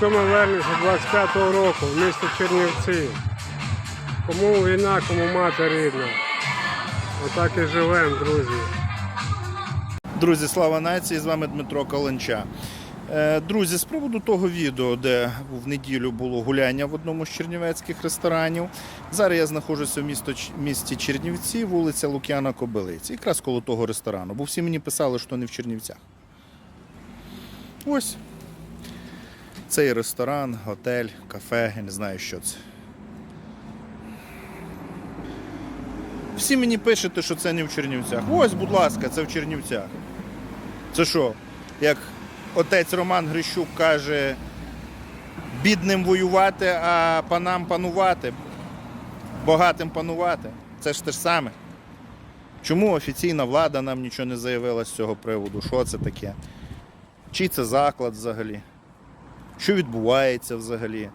27 вересня 25 року, в місто Чернівці. Кому війна, кому мати рідна. Отак і живемо, друзі. Друзі, слава нації! З вами Дмитро Каленча. Е, Друзі, з приводу того відео, де в неділю було гуляння в одному з чернівецьких ресторанів. Зараз я знаходжуся в місто, місті Чернівці, вулиця Лук'яна Кобилиці, якраз коло того ресторану, бо всі мені писали, що не в Чернівцях. Ось цей ресторан, готель, кафе, я не знаю, що це. Всі мені пишете, що це не в Чернівцях. Ось, будь ласка, це в Чернівцях. Це що? Як отець Роман Грищук каже, бідним воювати, а панам панувати, богатим панувати. Це ж те ж саме. Чому офіційна влада нам нічого не заявила з цього приводу? Що це таке? Чий це заклад взагалі? Що відбувається взагалі?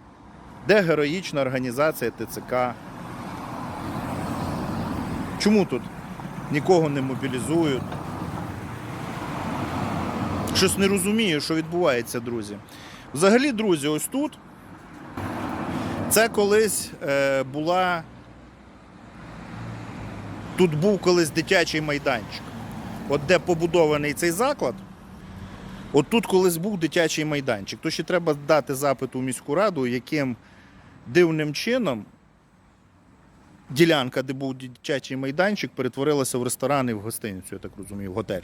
Де героїчна організація ТЦК? Чому тут нікого не мобілізують? Щось не розумію, що відбувається, друзі. Взагалі, друзі, ось тут це колись е, була. Тут був колись дитячий майданчик. От де побудований цей заклад, от тут колись був дитячий майданчик. То ще треба дати запит у міську раду, яким дивним чином ділянка, де був дитячий майданчик, перетворилася в ресторан і в гостиницю, я так розумію, в готель.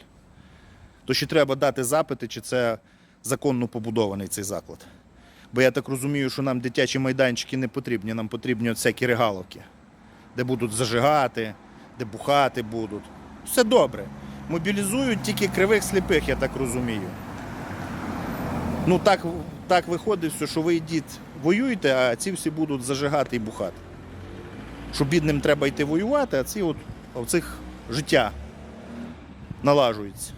То ще треба дати запити, чи це законно побудований цей заклад. Бо я так розумію, що нам дитячі майданчики не потрібні, нам потрібні всякі регаловки, де будуть зажигати, де бухати будуть. Все добре. Мобілізують тільки кривих сліпих, я так розумію. Ну так, так виходить, все, що ви йдіть, воюєте, а ці всі будуть зажигати і бухати. Що бідним треба йти воювати, а ці от в цих життя налажується.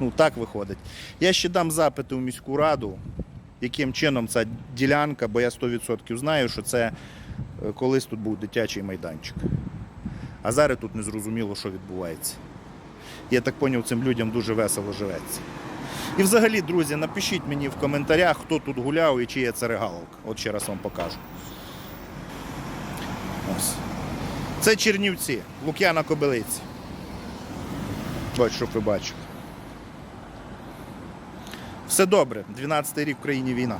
Ну, так виходить. Я ще дам запити у міську раду, яким чином ця ділянка, бо я 100% знаю, що це е, колись тут був дитячий майданчик. А зараз тут не зрозуміло, що відбувається. Я так зрозумів, цим людям дуже весело живеться. І взагалі, друзі, напишіть мені в коментарях, хто тут гуляв і чия це регаловка. От ще раз вам покажу. Ось. Це Чернівці, Лук'яна Кобилиці. Бачу, щоб ви бачили. Все добре. 12-й рік в країні війна.